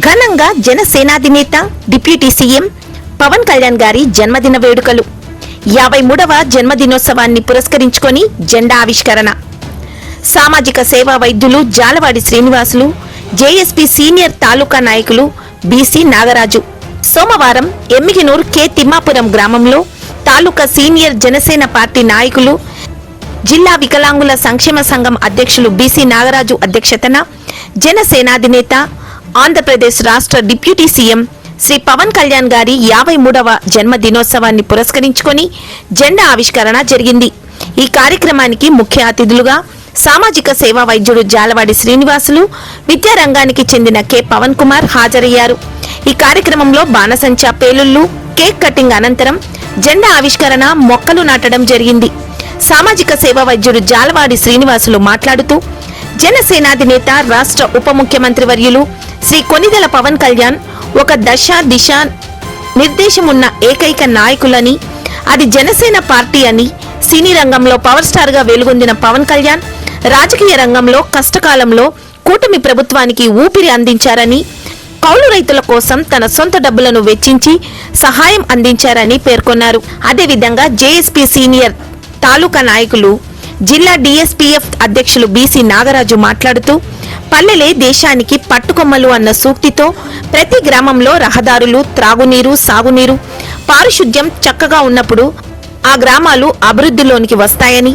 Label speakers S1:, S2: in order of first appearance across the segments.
S1: ఘనంగా జనసేనాధినేత deputy CM Pawan Kalyan గారి జన్మదిన వేడుకలు. యాభై మూడవ జన్మదినోత్సవాన్ని పురస్కరించుకొని జెండా ఆవిష్కరణ. సామాజిక సేవా వైద్యులు జాలవాడి శ్రీనివాసులు జేఎస్పీ సీనియర్ తాలూకా నాయకులు బీసీ నాగరాజు. సోమవారం ఎమ్మిగినూర్ కె. తిమ్మాపురం గ్రామంలో తాలూకా సీనియర్ జనసేన పార్టీ నాయకులు జిల్లా వికలాంగుల సంక్షేమ సంఘం అధ్యక్షులు బీసీ నాగరాజు అధ్యక్షతన జనసేనాధినేత ఆంధ్రప్రదేశ్ రాష్ట్ర డిప్యూటీ సీఎం శ్రీ పవన్ కళ్యాణ్ గారి యాభై మూడవ జన్మదినోత్సవాన్ని పురస్కరించుకొని జెండా ఆవిష్కరణ జరిగింది. ఈ కార్యక్రమానికి ముఖ్య అతిథులుగా సామాజిక సేవా వైద్యుడు జాలవాడి శ్రీనివాసులు విద్యారంగానికి చెందిన కె. పవన్ కుమార్ హాజరయ్యారు. ఈ కార్యక్రమంలో బాణసంచా పేలుళ్ళు కేక్ కటింగ్ అనంతరం జెండా ఆవిష్కరణ మొక్కలు నాటడం జరిగింది. సామాజిక సేవా వైద్యుడు జాలవాడి శ్రీనివాసులు మాట్లాడుతూ జనసేనాధినేత రాష్ట్ర ఉప ముఖ్యమంత్రి వర్యులు శ్రీ కొనిదెల పవన్ కళ్యాణ్ ఒక దశ దిశ నిర్దేశమున్న ఏకైక నాయకులని అది జనసేన పార్టీ అని సినీ రంగంలో పవర్ స్టార్గా వెలుగొందిన పవన్ కళ్యాణ్ రాజకీయ రంగంలో కష్టకాలంలో కూటమి ప్రభుత్వానికి ఊపిరి అందించారని కౌలు రైతుల కోసం తన సొంత డబ్బులను వెచ్చించి సహాయం అందించారని పేర్కొన్నారు. అదేవిధంగా జేఎస్పీ సీనియర్ తాలూకా నాయకులు జిల్లా డిఎస్పీఎఫ్ అధ్యక్షులు బీసీ నాగరాజు మాట్లాడుతూ పల్లెలే దేశానికి పట్టుకొమ్మలు అన్న సూక్తితో ప్రతి గ్రామంలో రహదారులు త్రాగునీరు సాగునీరు పారిశుద్ధ్యం చక్కగా ఉన్నప్పుడు ఆ గ్రామాలు అభివృద్ధిలోనికి వస్తాయని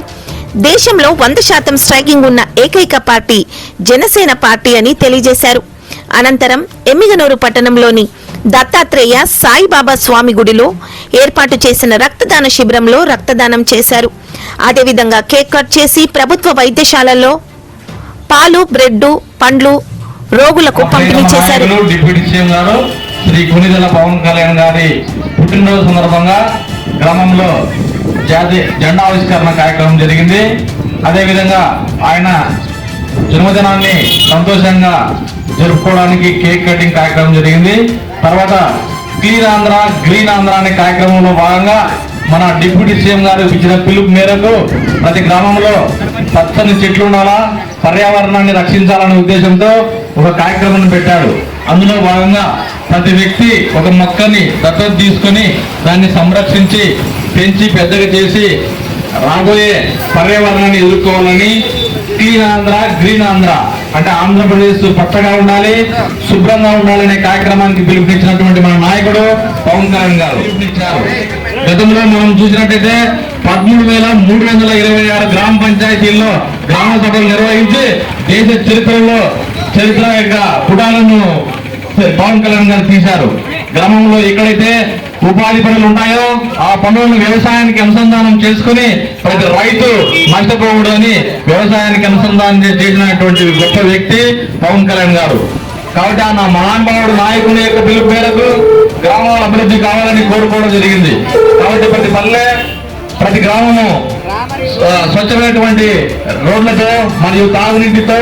S1: దేశంలో వంద శాతం స్ట్రైకింగ్ ఉన్న ఏకైక పార్టీ జనసేన పార్టీ అని తెలియజేశారు. అనంతరం ఎమ్మిగనూరు పట్టణంలోని దత్తాత్రేయ సాయిబాబా స్వామి గుడిలో ఏర్పాటు చేసిన రక్తదాన శిబిరంలో రక్తదానం చేశారు. అదేవిధంగా కేక్ కట్ చేసి ప్రభుత్వ వైద్యశాలల్లో పాలు బ్రెడ్ పండ్లు రోగులకు పంపిణీ చేశారు.
S2: నాయకులు, డిప్యూటీ సీఎం గారు శ్రీ కొనిదెల పవన్ కళ్యాణ్ గారి పుట్టినరోజు సందర్భంగా గ్రామంలో జాతి జెండా ఆవిష్కరణ కార్యక్రమం జరిగింది. అదేవిధంగా ఆయన జన్మదినాన్ని సంతోషంగా జరుపుకోవడానికి కేక్ కటింగ్ కార్యక్రమం జరిగింది. తర్వాత క్లీన్ ఆంధ్ర గ్రీన్ ఆంధ్ర అనే కార్యక్రమంలో భాగంగా మన డిప్యూటీ సీఎం గారు ఇచ్చిన పిలుపు మేరకు ప్రతి గ్రామంలో పచ్చని చెట్లు ఉండాలా పర్యావరణాన్ని రక్షించాలనే ఉద్దేశంతో ఒక కార్యక్రమాన్ని పెట్టాడు. అందులో భాగంగా ప్రతి వ్యక్తి ఒక మొక్కని దత్తత తీసుకొని దాన్ని సంరక్షించి పెంచి పెద్దగా చేసి రాబోయే పర్యావరణాన్ని ఎదుర్కోవాలని క్లీన్ ఆంధ్ర గ్రీన్ ఆంధ్ర అంటే ఆంధ్రప్రదేశ్ పచ్చగా ఉండాలి శుభ్రంగా ఉండాలనే కార్యక్రమానికి పిలుపునిచ్చినటువంటి మన నాయకుడు పవన్ కళ్యాణ్ గారు. పిలుపునిచ్చారు గతంలో మనం చూసినట్టయితే పదమూడు వేల మూడు వందల ఇరవై ఆరు గ్రామ పంచాయతీల్లో గ్రామ సభలు నిర్వహించి దేశ చరిత్రలో చరిత్ర యొక్క పుటాలను పవన్ కళ్యాణ్ గారు తీశారు. గ్రామంలో ఎక్కడైతే ఉపాధి పనులు ఉంటాయో ఆ పనులను వ్యవసాయానికి అనుసంధానం చేసుకుని ప్రతి రైతు నష్టపోవడని వ్యవసాయానికి అనుసంధానం చేసినటువంటి గొప్ప వ్యక్తి పవన్ కళ్యాణ్ గారు. కాబట్టి ఆ నా మహానుభావుడు నాయకుని యొక్క పిలుపు మేరకు గ్రామాల అభివృద్ధి కావాలని కోరుకోవడం జరిగింది. కాబట్టి ప్రతి పల్లె ప్రతి గ్రామము స్వచ్ఛమైనటువంటి రోడ్లతో మరియు తాగునీటితో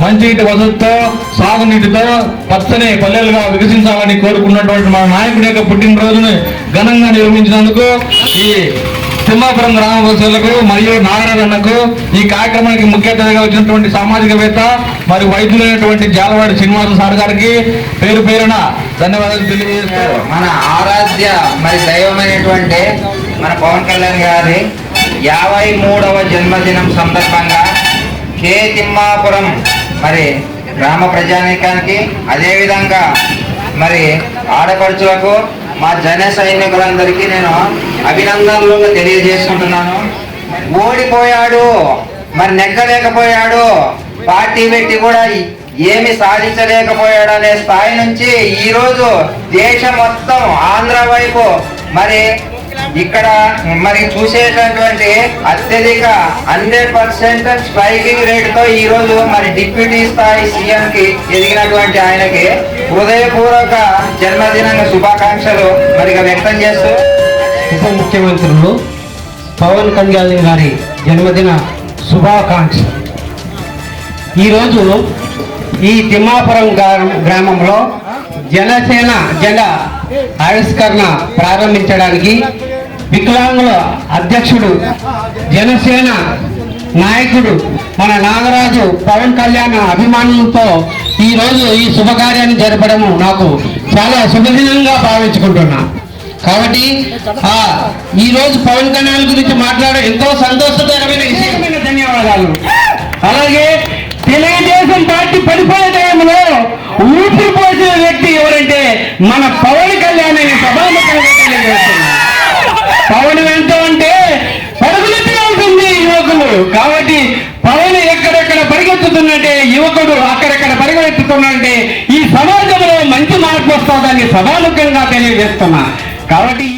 S2: మంచినీటి వసతితో సాగునీటితో పచ్చని పల్లెలుగా వికసించాలని కోరుకున్నటువంటి మన నాయకుడి యొక్క పుట్టినరోజును ఘనంగా నిర్వహించినందుకు ఈ తిమ్మాపురం గ్రామవాసులకు మరియు నారాయణకు ఈ కార్యక్రమానికి ముఖ్య అతిథిగా వచ్చినటువంటి సామాజికవేత్త మరి వైద్యులైనటువంటి జాలవాడి శ్రీనివాస సార్ గారికి పేరు పేరున ధన్యవాదాలు తెలియజేస్తారు
S3: మన ఆరాధ్య మరి దైవమైనటువంటి మన పవన్ కళ్యాణ్ గారి యాభై మూడవ జన్మదినం సందర్భంగా కే తిమ్మాపురం మరి గ్రామ ప్రజానీకానికి అదేవిధంగా మరి ఆడపడుచులకు మా జన సైనికులందరికీ నేను అభినందనలు తెలియజేసుకుంటున్నాను. ఓడిపోయాడు మరి నెగ్గలేకపోయాడు పార్టీ పెట్టి కూడా ఏమి సాధించలేకపోయాడు అనే స్థాయి నుంచి ఈరోజు దేశం మొత్తం ఆంధ్ర వైపు మరి ఇక్కడ మరి చూసేటటువంటి అత్యధిక హండ్రెడ్ పర్సెంట్ స్ట్రైకింగ్ రేట్తో ఈరోజు మరి డిప్యూటీ స్థాయి సీఎంకి ఎదిగినటువంటి ఆయనకి హృదయపూర్వక జన్మదిన శుభాకాంక్షలు మరిగా వ్యక్తం చేస్తూ
S4: ఉప ముఖ్యమంత్రులు పవన్ కళ్యాణ్ గారి జన్మదిన శుభాకాంక్ష ఈరోజు ఈ తిమ్మాపురం గ్రా- గ్రామంలో జనసేన జెండా ఆవిష్కరణ ప్రారంభించడానికి వికలాంగుల అధ్యక్షుడు జనసేన నాయకుడు మన నాగరాజు పవన్ కళ్యాణ్ అభిమానులతో ఈ రోజు ఈ శుభకార్యాన్ని జరపడం నాకు చాలా శుభదినంగా భావించుకుంటున్నా. కాబట్టి ఆ ఈ రోజు పవన్ కళ్యాణ్ గురించి మాట్లాడడం ఎంతో సంతోషకరమైన విషయమైన ధన్యవాదాలు. అలాగే తెలుగుదేశం పార్టీ పడిపోయే టైంలో ఊపిరి పోసిన వ్యక్తి ఎవరంటే మన పవన్ కళ్యాణ్ అని సభాముఖంగా పవన్ ఎంత అంటే పరుగులెత్తి యువకులు. కాబట్టి పవన్ ఎక్కడెక్కడ పరిగెత్తుతున్నట్టే యువకుడు అక్కడెక్కడ పరిగెత్తుతున్నట్టే ఈ సమాజం మంచి మార్పు సభాముఖంగా తెలియజేస్తున్నా. కాబట్టి